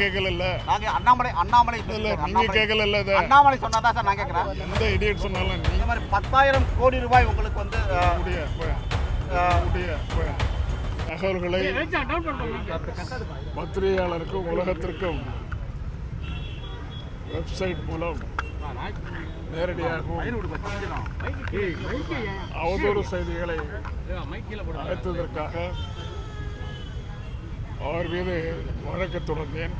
கேட்கல அண்ணாமலை அண்ணாமலை. நீங்க கேட்கல அண்ணாமலை சொன்னதா சார் நான் கேட்கிறேன். எந்த இடியட் சொன்னாலும் இந்த மாதிரி பத்தாயிரம் கோடி ரூபாய் உங்களுக்கு வந்து தகவல்களை பத்திரிகையாளருக்கும் உலகத்திற்கும் வெப்சைட் மூலம் நேரடியாகவும் அவதூறு செய்திகளை அழைத்ததற்காக அவர் மீது வழக்கு தொடர்ந்தேன்.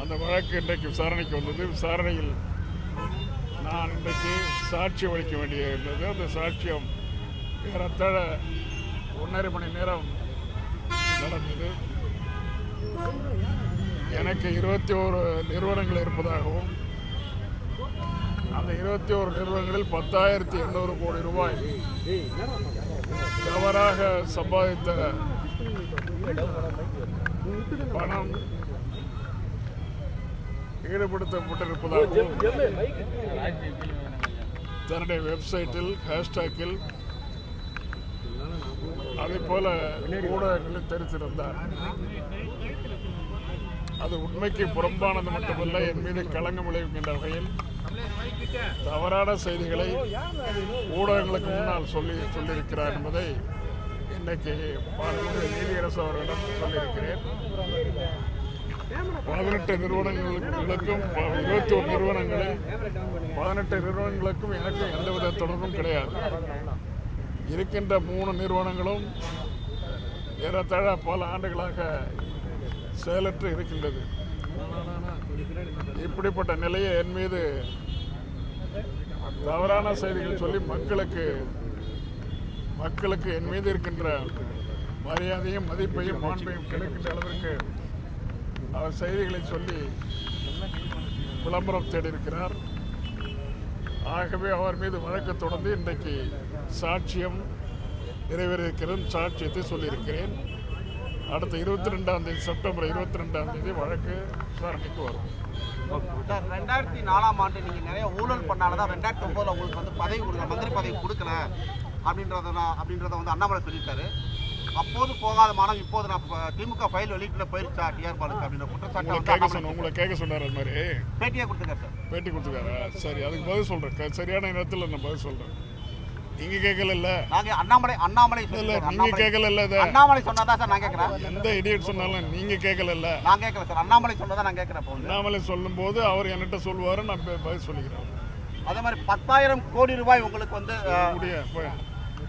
அந்த வழக்கு இன்றைக்கு விசாரணைக்கு வந்தது. விசாரணையில் நான் இன்றைக்கு சாட்சியம் அளிக்க வேண்டிய இருந்தது. அந்த சாட்சியம் ஏறத்தாழ ஒன்றரை மணி நேரம் நடந்தது. எனக்கு இருபத்தி ஓரு நிறுவனங்கள் இருப்பதாகவும் அந்த இருபத்தி ஓரு நிறுவனங்களில் பத்தாயிரத்தி எண்ணூறு கோடி ரூபாய் தவறாக சம்பாதித்த பணம் ஈடுபடுத்தப்பட்டிருப்பதாகவும் தன்னுடைய வெப்சைட்டில் ஹேஷ்டாக்கில் அதே போல ஊடகங்களில் தெரிவித்திருந்தார் அது உண்மைக்கு புறம்பானது மட்டுமல்ல என் மீது களங்கம் விளைவிக்கின்ற வகையில் தவறான செய்திகளை ஊடகங்களுக்கு முன்னால் சொல்லி சொல்லியிருக்கிறார் என்பதை இன்னைக்கு மாண்புமிகு நீதியரசு அவர்களிடம் சொல்லியிருக்கிறேன். பதினெட்டு நிறுவனங்களுக்கும் இருபத்தி ஒரு நிறுவனங்களில் பதினெட்டு நிறுவனங்களுக்கும் எனக்கும் எந்தவித தொடர்பும் கிடையாது. இருக்கின்ற மூணு நிறுவனங்களும் ஏறத்தாழ பல ஆண்டுகளாக செயலற்று இருக்கின்றது. இப்படிப்பட்ட நிலையை என் மீது தவறான செய்திகள் சொல்லி மக்களுக்கு மக்களுக்கு என் மீது இருக்கின்ற மரியாதையும் மதிப்பையும் மாண்பையும் கிடைக்கின்ற அளவிற்கு அவர் செய்திகளை சொல்லி விளம்பரம் தேடியிருக்கிறார். ஆகவே அவர் மீது வழக்கு தொடர்ந்து இன்றைக்கு சாட்சியம் நிறைவேறியிருக்கிறேன் சாட்சியத்தை சொல்லியிருக்கிறேன். அடுத்த இருபத்தி ரெண்டாம் தேதி செப்டம்பர் இருபத்தி ரெண்டாம் தேதி வழக்கு விசாரணைக்கு வரும். ரெண்டாயிரத்தி நாலாம் ஆண்டு நீங்க நிறைய ஊழல் பண்ணாலதான் ரெண்டாயிரத்தி ஒன்பதுல உங்களுக்கு வந்து பதவி கொடுக்கல மந்திரி பதவி கொடுக்கல. அப்படின்றத நான் அப்படின்றத வந்து அண்ணாமலை சொல்லியிருக்காரு. அப்போது போகாத மானம் இப்போது நான் திமுக ஃபைல் வெளியிட்டு போயிருச்சா டிஆர் பாலுக்கு அப்படின்ற குற்றச்சாட்டு உங்களை கேட்க சொன்னார் அது மாதிரி. பேட்டியாக கொடுத்துருக்காரு சார். பேட்டி கொடுத்துருக்காரா? சரி அதுக்கு பதில் சொல்கிறேன் சரியான நேரத்தில் நான் பதில் சொல்கிறேன் நீங்கள் கேட்கல நாங்க அண்ணாமலை அண்ணாமலை இல்லை அண்ணாமலை கேட்கல இதை? அண்ணாமலை சொன்னதா சார் நான் கேட்கிறேன். எந்த இடியட் சொன்னாலும் நீங்கள் கேட்கல நான் கேட்கல சார். அண்ணாமலை சொன்னதா நான் வந்து அண்ணாமலை சொல்லும்போது அவர் என்கிட்ட சொல்லுவார் நான் பதில் சொல்லிக்கிறேன். அதே மாதிரி பத்தாயிரம் கோடி ரூபாய் உங்களுக்கு வந்து